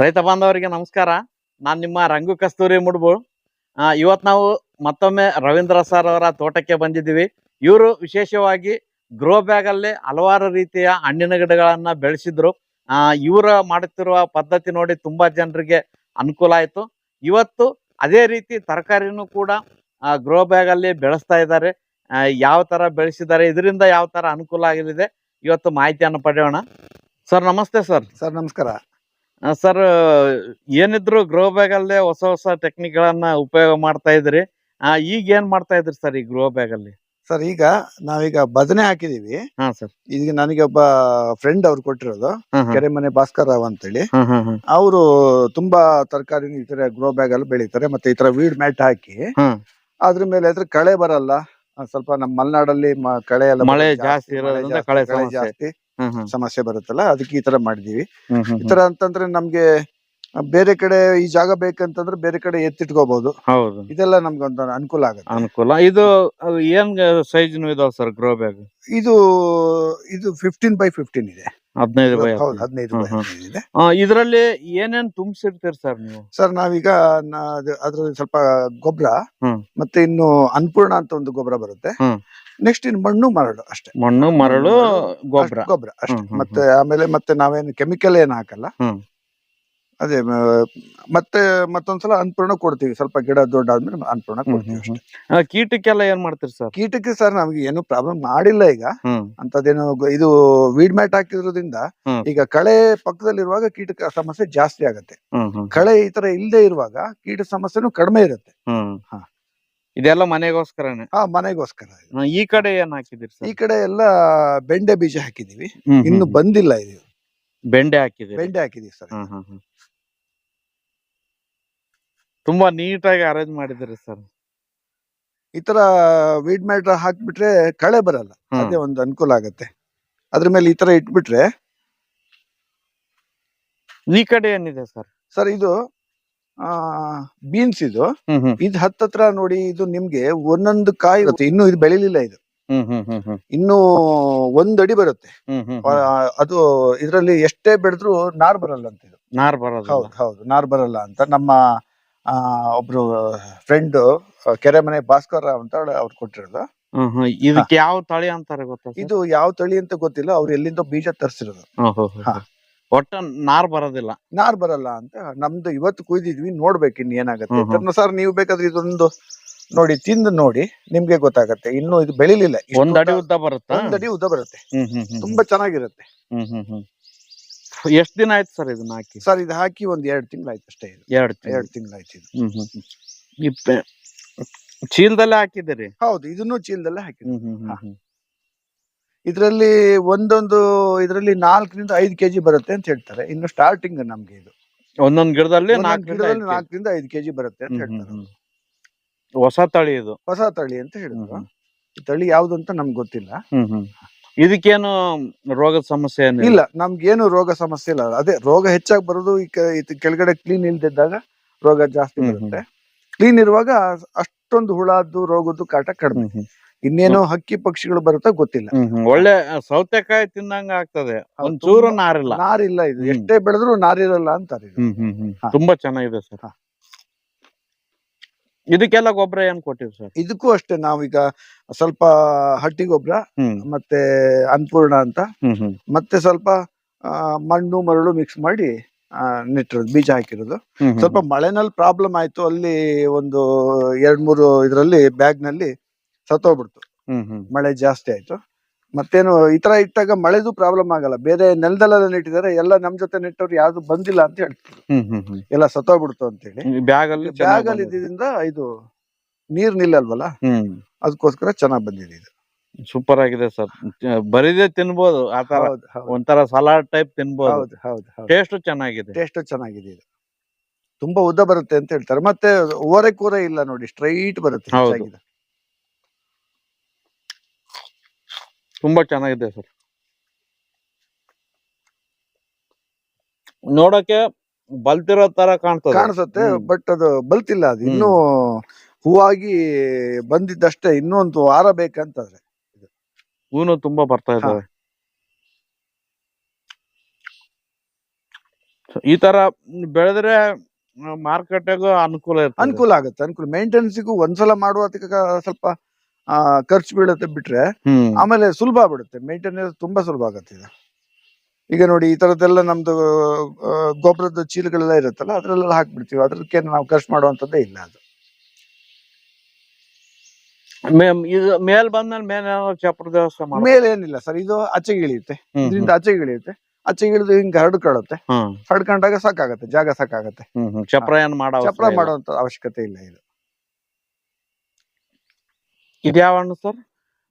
ರೈತ ಬಾಂಧವರಿಗೆ ನಮಸ್ಕಾರ. ನಾನು ನಿಮ್ಮ ರಂಗು ಕಸ್ತೂರಿ ಮುಡ್ಬು. ಇವತ್ತು ಇವತ್ ನಾವು ಮತ್ತೊಮ್ಮೆ ರವೀಂದ್ರ ಸರ್ ಅವರ ತೋಟಕ್ಕೆ ಬಂದಿದ್ದೀವಿ. ಇವರು ವಿಶೇಷವಾಗಿ ಗ್ರೋ ಬ್ಯಾಗ್ ಅಲ್ಲಿ ಹಲವಾರು ರೀತಿಯ ಹಣ್ಣಿನ ಗಿಡಗಳನ್ನ ಬೆಳೆಸಿದ್ರು. ಇವರ ಮಾಡುತ್ತಿರುವ ಪದ್ಧತಿ ನೋಡಿ ತುಂಬಾ ಜನರಿಗೆ ಅನುಕೂಲ ಆಯಿತು. ಇವತ್ತು ಅದೇ ರೀತಿ ತರಕಾರಿನೂ ಕೂಡ ಗ್ರೋ ಬ್ಯಾಗ್ ಅಲ್ಲಿ ಬೆಳೆಸ್ತಾ ಇದ್ದಾರೆ. ಯಾವ ತರ ಬೆಳೆಸಿದ್ದಾರೆ, ಇದರಿಂದ ಯಾವ ತರ ಅನುಕೂಲ ಆಗಲಿದೆ, ಇವತ್ತು ಮಾಹಿತಿಯನ್ನು ಪಡೆಯೋಣ. ಸರ್, ನಮಸ್ತೆ ಸರ್. ಸರ್, ನಮಸ್ಕಾರ. ಸರ್ ಏನಿದ್ರು ಗ್ರೋ ಬ್ಯಾಗ್ ಅಲ್ಲೇ ಹೊಸ ಹೊಸ ಟೆಕ್ನಿಕ್ ಗಳನ್ನ ಉಪಯೋಗ ಮಾಡ್ತಾ ಇದ್ರಿ. ಈಗ ಏನ್ ಮಾಡ್ತಾ ಇದ್ರಿ ಸರ್ ಈ ಗ್ರೋ ಬ್ಯಾಗ್ ಅಲ್ಲಿ? ಸರ್ ಈಗ ನಾವೀಗ ಬದನೆ ಹಾಕಿದೀವಿ. ಹಾ ಸರ್. ಈಗ ನನಗೆ ಒಬ್ಬ ಫ್ರೆಂಡ್ ಅವ್ರು ಕೊಟ್ಟಿರೋದು. ಕೆರೆಮನೆ ಭಾಸ್ಕರ್ ರಾವ್ ಅಂತೇಳಿ. ಅವರು ತುಂಬಾ ತರಕಾರಿ ಈ ತರ ಗ್ರೋ ಬ್ಯಾಗ್ ಅಲ್ಲಿ ಬೆಳೀತಾರೆ ಮತ್ತೆ ಈ ತರ ವೀಡ್ ಮ್ಯಾಟ್ ಹಾಕಿ. ಅದ್ರ ಮೇಲೆ ಅದ್ರ ಕಳೆ ಬರಲ್ಲ. ಸ್ವಲ್ಪ ನಮ್ಮ ಮಲೆನಾಡಲ್ಲಿ ಕಳೆ ಎಲ್ಲ ಮಳೆ ಜಾಸ್ತಿ ಕಳೆ. ಜಾಸ್ತಿ. ಸಮಸ್ಯೆ ಬರುತ್ತಲ್ಲ ಅದಕ್ಕೆ ಈ ತರ ಮಾಡಿದೀವಿ ಈ ತರ ಅಂತಂದ್ರೆ ನಮ್ಗೆ ಬೇರೆ ಕಡೆ ಈ ಜಾಗ ಬೇಕಂತಂದ್ರೆ ಬೇರೆ ಕಡೆ ಎತ್ತಿಟ್ಕೋಬಹುದು ಹೌದು. ಇದೆಲ್ಲ ನಮ್ಗೆ ಒಂದು ಅನುಕೂಲ ಆಗುತ್ತೆ. ಅನುಕೂಲ. ಇದು ಏನ್ ಸೈಜ್ ಇದಾವ ಸರ್ ಗ್ರೋ ಬ್ಯಾಗ್ ಇದು ಇದು ಫಿಫ್ಟೀನ್ ಬೈ ಫಿಫ್ಟೀನ್ ಇದೆ. ಹದಿನೈದು ಬೈ ಹೌದು ಹದಿನೈದು. ಬೈ ಹ್ಮ್, ಹ್ಮ್. ಹದಿನೈದು ಇದೆ. ಇದರಲ್ಲಿ ಏನೇನ್ ತುಂಬಿಸಿರ್ತೀರಿ ಸರ್ ನೀವು? ಸರ್ ನಾವೀಗ ಅದ್ರಲ್ಲಿ ಅದು- ಅದ್ರ ಸ್ವಲ್ಪ ಗೊಬ್ಬರ ಹ್ಮ್. ಮತ್ತೆ ಇನ್ನು ಅನ್ಪೂರ್ಣ ಅಂತ ಒಂದು ಗೊಬ್ಬರ ಬರುತ್ತೆ. ಹ್ಮ್. ನೆಕ್ಸ್ಟ್ ಇನ್ನು ಮಣ್ಣು ಮರಳು ಅಷ್ಟೇ. ಮಣ್ಣು ಮರಳು ಗೊಬ್ಬರ. ಗೊಬ್ಬರ ಅಷ್ಟೇ. ಹ್ಮ್, ಹ್ಮ್, ಮತ್ತೆ ಆಮೇಲೆ ಮತ್ತೆ ನಾವೇನು ಕೆಮಿಕಲ್ ಏನ್ ಹಾಕಲ್ಲ. ಹ್ಮ್. ಅದೇ ಮತ್ತೆ ಮತ್ತೊಂದ್ಸಲ ಅನ್ಪೂರ್ಣ ಕೊಡ್ತೀವಿ. ಸ್ವಲ್ಪ ಗಿಡ ದೊಡ್ಡ ಆದ್ಮೇಲೆ ಅನ್ಪೂರ್ಣ ಕೊಡ್ತೀವಿ ಅಷ್ಟೇ. ಕೀಟಕ್ಕೆಲ್ಲ ಏನ್ ಮಾಡ್ತೀರಿ ಸರ್? ಕೀಟಕ್ಕೆ ಸರ್ ನಮ್ಗೆ ಏನು ಪ್ರಾಬ್ಲಮ್ ಮಾಡಿಲ್ಲ ಈಗ. ಹ್ಮ್. ಅಂತದೇನು ಗ- ಇದು ವೀಡ್ ಮ್ಯಾಟ್ ಹಾಕಿರೋದ್ರಿಂದ ಹ್ಮ್. ಈಗ ಕಳೆ ಪಕ್ಕದಲ್ಲಿರುವಾಗ ಕೀಟಕ ಸಮಸ್ಯೆ ಜಾಸ್ತಿ ಆಗತ್ತೆ. ಹ್ಮ್ ಹ್ಮ್ ಕಳೆ ಈ ತರ ಇಲ್ಲದೆ ಇರುವಾಗ ಕೀಟ ಸಮಸ್ಯೆನೂ ಕಡಿಮೆ ಇರುತ್ತೆ. ಹ್ಮ್. ಹಾ. ಇದೆಲ್ಲ ಮನೆಗೋಸ್ಕರನೇ? ಹಾ ಮನೆಗೋಸ್ಕರ ಹಾ, ಈ ಕಡೆ ಏನ್ ಹಾಕಿದಿರಿ ಈ ಸರ್ ಕಡೆ ಎಲ್ಲ ಬೆಂಡೆ ಬೀಜ ಹಾಕಿದೀವಿ ಇನ್ನು ಬಂದಿಲ್ಲ ಇದು. ಬೆಂಡೆ ಹಾಕಿದಿರಿ ಬೆಂಡೆ ಹಾಕಿದೀವಿ ಸರ್. ತುಂಬಾ ನೀಟಾಗಿ ಅರೇಂಜ್ ಮಾಡಿದಿರಿ ಸರ್. ಈ ತರ ವೀಡ್ ಮ್ಯಾಟ್ರ್ ಹಾಕ್ಬಿಟ್ರೆ ಕಳೆ ಬರಲ್ಲ. ಹ್ಮ್. ಅದೇ ಒಂದು ಅನುಕೂಲ ಆಗತ್ತೆ. ಅದ್ರ ಮೇಲೆ ಈ ತರ ಇಟ್ಬಿಟ್ರೆ ಈ ಕಡೆ ಏನಿದೆ ಸರ್? ಸರ್ ಇದು ಆ ಬೀನ್ಸ್ ಇದು. ಹ್ಮ್ ಹ್ಮ್. ಇದು ಹತ್ತತ್ರ ನೋಡಿ ಇದು ನಿಮ್ಗೆ ಒಂದೊಂದು ಕಾಯಿ ಇರುತ್ತೆ ಇನ್ನು ಇದು ಬೆಳಿಲಿಲ್ಲ ಇದು. ಇನ್ನು ಒಂದ್ ಅಡಿ ಬರುತ್ತೆ. ಆ, ಅದು ಇದ್ರಲ್ಲಿ ಎಷ್ಟೇ ಬೆಳೆದ್ರು ನಾರ್ ಬರಲ್ಲ ಅಂತ ಇದು. ನಾರ್ ಬರಲ್ಲ ಹೌದು ಹೌದು ನಾರ್ ಬರಲ್ಲ ಅಂತ. ನಮ್ಮ ಆ, ಒಬ್ರು ಫ್ರೆಂಡ್ ಕೆರೆಮನೆ ಭಾಸ್ಕರ್ ರಾವ್ ಅಂತ ಅವ್ರು ಕೊಟ್ಟಿರೋದು. ಹ್ಮ್ ಹ್ಮ್. ಇದಕ್ಕೆ ಯಾವ ತಳಿ ಅಂತಾರೆ ಗೊತ್ತಾ sir? ಇದು ಯಾವ ತಳಿ ಅಂತ ಗೊತ್ತಿಲ್ಲ. ಅವ್ರು ಎಲ್ಲಿಂದ ಬೀಜ ತರಿಸಿರೋದು. ಹ್ಮ್ ಹ್ಮ್ ಹ್ಮ್. ಹಾ. ಒಟ್ಟ ನಾರ್ ಬರೋದಿಲ್ಲ. ನಾರ್ ಬರಲ್ಲ ಅಂತ. ನಮ್ದು ಇವತ್ತು ಕುಯ್ದಿದ್ವಿ ನೋಡ್ಬೇಕು ಇನ್ ಏನಾಗತ್ತೆ. ಹ್ಮ್ ಹ್ಮ್. ಸರ್ ನೀವು ಬೇಕಾದ್ರೆ ಇದೊಂದು ನೋಡಿ ತಿಂದು ನೋಡಿ ನಿಮ್ಗೆ ಗೊತ್ತಾಗತ್ತೆ. ಇನ್ನು ಇದು ಬೆಳಿಲಿಲ್ಲ. ಒಂದಡಿ ಒಂದ್ ಅಡಿ ಉದ್ದ- ಬರುತ್ತೆ? ಬರುತ್ತಾ ಒಂದ್ ಅಡಿ ಉದ್ದ ಬರುತ್ತೆ. ಹ್ಮ್ ಹ್ಮ್ ಹ್ಮ್ ತುಂಬಾ ಚೆನ್ನಾಗಿರುತ್ತೆ. ಹ್ಮ್ ಹ್ಮ್ ಹ್ಮ್. ಎಷ್ಟ್ ದಿನ ಆಯ್ತು ಸರ್ ಇದನ್ನ ಹಾಕಿ? ಸರ್ ಇದು ಹಾಕಿ ಒಂದ್ ಎರಡ್ ತಿಂಗಳಾಯ್ತು ಅಷ್ಟೇ ಇದು. ಎರಡು ಎರಡು ತಿಂಗಳಾಯ್ತು ಇದು. ಹ್ಮ್ ಹ್ಮ್ ಹ್ಮ್. ಈ ಪೆ- ಚೀಲದಲ್ಲೇ ಹಾಕಿದ್ದೀರಿ? ಹೌದು ಇದನ್ನು ಚೀಲದಲ್ಲೇ ಹಾಕಿದ್ವಿ ಇದರಲ್ಲಿ ಹ್ಮ್ ಹ್ಮ್ ಹ್ಮ್. ಇದ್ರಲ್ಲಿ ಒಂದೊಂದು ಇದರಲ್ಲಿ ನಾಲ್ಕರಿಂದ ಐದು ಕೆಜಿ ಬರುತ್ತೆ ಅಂತ ಹೇಳ್ತಾರೆ. ಇನ್ನು ಸ್ಟಾರ್ಟಿಂಗ್ ನಮ್ಗೆ ಇದು. ಒಂದೊಂದ್ ಗಿಡದಲ್ಲಿ ಒಂದೊಂದ್ ನಾಲ್ಕರಿಂದ ಗಿಡದಲ್ಲಿ ನಾಲ್ಕರಿಂದ ಐದು ಕೆಜಿ ಬರುತ್ತೆ ಅಂತ ಹೇಳ್ತಾರೆ. ಹೊಸ ತಳಿ ಇದು. ಹೊಸ ತಳಿ ಅಂತ ಹೇಳಿದ್ರು. ತಳಿ ಯಾವ್ದು ಅಂತ ನಮ್ಗೆ ಗೊತ್ತಿಲ್ಲ. ಹ್ಮ್ ಹ್ಮ್. ಇದಕ್ಕೇನು ರೋಗದ ಸಮಸ್ಯೆ ಏನಿಲ್ಲ? ಇಲ್ಲ ನಮ್ಗೇನು ರೋಗ ಸಮಸ್ಯೆ ಇಲ್ಲ. ಅದೇ ರೋಗ ಹೆಚ್ಚಾಗಿ ಬರೋದು ಈ ಕೆ- ಇದು ಕೆಳಗಡೆ ಕ್ಲೀನ್ ಇಲ್ದಿದ್ದಾಗ ರೋಗ ಜಾಸ್ತಿ ಹ್ಮ್ ಬರುತ್ತೆ. ಕ್ಲೀನ್ ಇರುವಾಗ ಅಷ್ಟೊಂದು ಹುಳದ್ದು ರೋಗದ್ದು ಕಾಟ ಕಡಿಮೆ. ಹ್ಮ್ ಹ್ಮ್. ಇನ್ನೇನೋ ಹಕ್ಕಿ ಪಕ್ಷಿಗಳು ಬರುತ್ತೋ ಗೊತ್ತಿಲ್ಲ. ಹ್ಮ್ ಹ್ಮ್. ಒಳ್ಳೆ ಸೌತೆಕಾಯಿ ತಿನ್ನಂಗ ಆಗ್ತದೆ. ಒಂದ್ ಚೂರು ನಾರಿಲ್ಲ. ನಾರಿಲ್ಲ ಇದು. ಹ್ಮ್. ಎಷ್ಟೇ ಬೆಳೆದ್ರು ನಾರಿರಲ್ಲ ಅಂತಾರೆ ಇದು. ಹ್ಮ್ ಹ್ಮ್ ಹ್ಮ್. ಹಾ. ತುಂಬಾ ಚೆನ್ನಾಗಿದೆ ಸರ್. ಹಾ. ಇದಕ್ಕೆಲ್ಲ ಗೊಬ್ಬರ ಏನ್ ಕೊಟ್ಟಿರಿ ಸರ್? ಇದಕ್ಕೂ ಅಷ್ಟೇ ನಾವೀಗ ಸ್ವಲ್ಪ ಹಟ್ಟಿ ಗೊಬ್ಬರ ಹ್ಮ್. ಮತ್ತೆ ಅನ್ಪೂರ್ಣ ಅಂತ. ಹ್ಮ್ ಹ್ಮ್. ಮತ್ತೆ ಸ್ವಲ್ಪ ಆ, ಮಣ್ಣು ಮರಳು ಮಿಕ್ಸ್ ಮಾಡಿ ಆ, ನೆಟ್ಟಿರೋದು ಬೀಜ ಹಾಕಿರೋದು. ಹ್ಮ್ ಹ್ಮ್. ಸ್ವಲ್ಪ ಮಳೆನಲ್ಲಿ ಪ್ರಾಬ್ಲಮ್ ಆಯ್ತು ಅಲ್ಲಿ ಒಂದು ಎರಡ್ ಮೂರು ಇದ್ರಲ್ಲಿ ಬ್ಯಾಗ್ನಲ್ಲಿ ಸತ್ತೋಗ್ಬಿಡ್ತು. ಹ್ಮ್ ಹ್ಮ್. ಮಳೆ ಜಾಸ್ತಿ ಆಯ್ತು. ಮತ್ತೇನು ಈ ತರ ಇಟ್ಟಾಗ ಮಳೆದು ಪ್ರಾಬ್ಲಮ್ ಆಗಲ್ಲ. ಬೇರೆ ನೆಲದಲ್ಲೆಲ್ಲ ನೆಟ್ಟಿದ್ದಾರೆ. ಎಲ್ಲ ನಮ್ ಜೊತೆ ನೆಟ್ಟವ್ರು ಯಾವ್ದು ಬಂದಿಲ್ಲ ಅಂತ ಹೇಳ್ತಾರೆ ಎಲ್ಲ ಸತ್ತೋಗ್ಬಿಡ್ತು ಅಂತ ಹೇಳಿ. ಬ್ಯಾಗ್ ಅಲ್ಲಿ ಬ್ಯಾಗ್ ಅಲ್ಲಿ ಇದ್ದಿದ್ರಿಂದ ಇದು ನೀರ್ ನಿಲ್ಲಲ್ವಲ್ಲ? ಅದಕ್ಕೋಸ್ಕರ ಚೆನ್ನಾಗ್ ಬಂದಿದೆ ಇದು. ಸೂಪರ್ ಆಗಿದೆ ಸರ್. ಬರಿದೇ ತಿನ್ಬೋದು. ಆತರ ಒಂಥರ ಸಲಾಡ್ ಟೈಪ್ ತಿನ್ಬೋದು. ಹೌದು ಹೌದು ಹೌದು. ಟೇಸ್ಟ್ ಚೆನ್ನಾಗಿದೆ. ಟೇಸ್ಟ್ ಚೆನ್ನಾಗಿದೆ ಇದು. ತುಂಬಾ ಉದ್ದ ಬರುತ್ತೆ ಅಂತ ಹೇಳ್ತಾರೆ. ಮತ್ತೆ ಓರೆ ಕೂರೆ ಇಲ್ಲ ನೋಡಿ ಸ್ಟ್ರೈಟ್ ಬರುತ್ತೆ ಹೌದು. ಹೆಚ್ಚಾಗಿದೆ. ತುಂಬಾ ಚೆನ್ನಾಗಿದೆ ಸರ್. ನೋಡಕ್ಕೆ ಬಲ್ತಿರೋ ತರ ಕಾಣ್ತದೆ. ಕಾಣಿಸುತ್ತೆ ಬಟ್ ಅದು ಬಲ್ತಿಲ್ಲ ಅದು. ಇನ್ನೂ ಹೂವಾಗಿ ಬಂದಿದ್ದಷ್ಟೇ ಇನ್ನೊಂದು ವಾರ ಬೇಕಂತಂದ್ರೆ. ಹೂನು ತುಂಬಾ ಬರ್ತಾ ಇದಾವೆ. ಈ ತರ ಬೆಳೆದ್ರೆ ಮಾರ್ಕೆಟ್ಗೂ ಅನುಕೂಲ ಇರ್ತದೆ. ಅನುಕೂಲ ಆಗುತ್ತೆ ಅನುಕೂಲ. ಮೇಂಟೆನೆನ್ಸಿಗೂ ಒಂದ್ಸಲ ಮಾಡುವ ಸ್ವಲ್ಪ ಖರ್ಚು ಬೀಳುತ್ತೆ ಬಿಟ್ರೆ ಆಮೇಲೆ ಸುಲಭ ಆಗ್ಬಿಡುತ್ತೆ. ಮೇಂಟೆನೆನ್ಸ್ ತುಂಬಾ ಸುಲಭ ಆಗತ್ತೆ ಇದು. ಈಗ ನೋಡಿ ಈ ತರದ್ದೆಲ್ಲ ನಮ್ದು ಗೊಬ್ಬರದ ಚೀಲಗಳೆಲ್ಲ ಇರುತ್ತಲ್ಲ ಅದ್ರಲ್ಲೆಲ್ಲ ಹಾಕ್ಬಿಡ್ತೀವಿ. ಅದಕ್ಕೆ ನಾವು ಖರ್ಚು ಮಾಡುವಂತದ್ದೇ ಇಲ್ಲ ಅದು. ಇದು ಮೇಲ್ ಬಂದ್ಮೇಲೆ ಮೇಲೆ ಮೇಲೆ ಏನಿಲ್ಲ ಸರ್. ಇದು ಆಚೆಗೆ ಇಳಿಯುತ್ತೆ ಇದರಿಂದ ಆಚೆಗೆ ಇಳಿಯುತ್ತೆ ಆಚೆಗೆ ಇಳಿದು ಹಿಂಗ್ ಹರಡ್ಕೊಳ್ಳುತ್ತೆ ಹರಡ್ಕೊಂಡಾಗ ಸಾಕಾಗತ್ತೆ ಜಾಗ ಸಾಕಾಗತ್ತೆ. ಚಪ್ರ ಏನ್ ಮಾಡೋ ಚಪ್ರ. ಮಾಡುವಂತ ಅವಶ್ಯಕತೆ ಇಲ್ಲ ಇದು. ಇದು ಯಾವ ಹಣ್ಣು ಸರ್?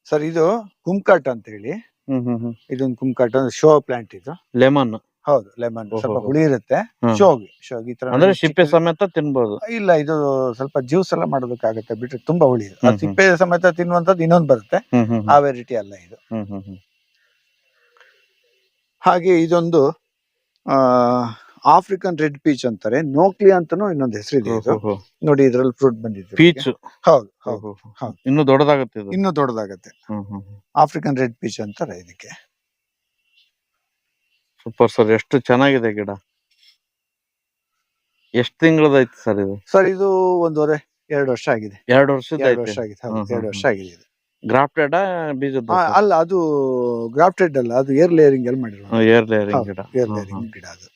ಸರ್ ಇದು ಕುಮ್ಕಾಟ್ ಅಂತ ಹೇಳಿ ಹ್ಮ್ ಹ್ಮ್ ಹ್ಮ್. ಇದೊಂದು ಕುಮ್ಕಾಟ್ ಶೋ ಪ್ಲಾಂಟ್ ಇದು. ಲೆಮನ್. ಹೌದು ಲೆಮನ್. ಸ್ವಲ್ಪ ಹುಳಿ ಇರುತ್ತೆ. ಹ್ಮ್. ಶೋಗಿ ಶೋಗಿ ಈ ತರ ಅಂದ್ರೆ ಸಿಪ್ಪೆ ಸಮೇತ ತಿನ್ಬೋದು. ಇಲ್ಲ ಇದು ಸ್ವಲ್ಪ ಜ್ಯೂಸ್ ಎಲ್ಲ ಮಾಡೋದಕ್ಕಾಗತ್ತೆ ಬಿಟ್ರೆ ತುಂಬಾ ಹುಳಿ ಇದು. ಆ ಹ್ಮ್ ಹ್ಮ್. ಸಿಪ್ಪೆ ಸಮೇತ ತಿನ್ನುವಂತದ್ದು ಇನ್ನೊಂದು ಬರುತ್ತೆ. ಹ್ಮ್ ಹ್ಮ್ ಆ ವೆರೈಟಿ ಅಲ್ಲ ಇದು. ಹ್ಮ್ ಹ್ಮ್ ಹ್ಮ್. ಹಾಗೆ ಇದೊಂದು ಆ ಆಫ್ರಿಕನ್ ರೆಡ್ ಪೀಚ್ ಅಂತಾರೆ ನೋಕ್ಲಿ ಅಂತಾನು ಇನ್ನೊಂದು ಹೆಸರಿದೆ ಇದು. ನೋಡಿ ಇದ್ರಲ್ಲಿ ಫ್ರೂಟ್ ಬಂದಿದೆ ಪೀಚ್ ಹೌದು ಹೌದು ಹೌದು. ಇನ್ನು ದೊಡ್ಡದಾಗುತ್ತೆ ಇದು? ಇನ್ನು ದೊಡ್ಡದಾಗತ್ತೆ. ಹ್ಮ್ ಹ್ಮ್ ಆಫ್ರಿಕನ್ ರೆಡ್ ಪೀಚ್ ಅಂತಾರೆ ಇದಕ್ಕೆ. ಸೂಪರ್ ಸರ್ ಎಷ್ಟು ಚೆನ್ನಾಗಿದೆ ಗಿಡ? ಎಷ್ಟು ತಿಂಗಳದೈತಿ ಸರ್ ಇದು? ಸರ್ ಇದು ಒಂದೂವರೆ ಎರಡು ವರ್ಷ ಆಗಿದೆ. ಎರಡು ವರ್ಷದ ಎರಡು ಐತಿ ವರ್ಷ ಆಗಿದೆ ಹೌದು, ಹ್ಮ್, ಹ್ಮ್, ಎರಡು ವರ್ಷ ಆಗಿದೆ ಇದು. ಗ್ರಾಫ್ಟೆಡ್ ಬೀಜದ ಆ, ಅಲ್ಲ ಅದು ಗ್ರಾಫ್ಟೆಡ್ ಅಲ್ಲ ಅದು ಏರ್ ಲೇಯರಿಂಗ್ ಅಲ್ಲಿ ಮಾಡಿರೋ ಏರ್ ಲೇಯರಿಂಗ್ ಗಿಡ. ಏರ್ ಹ್ಮ್, ಲೇಯರಿಂಗ್ ಗಿಡ ಅದು.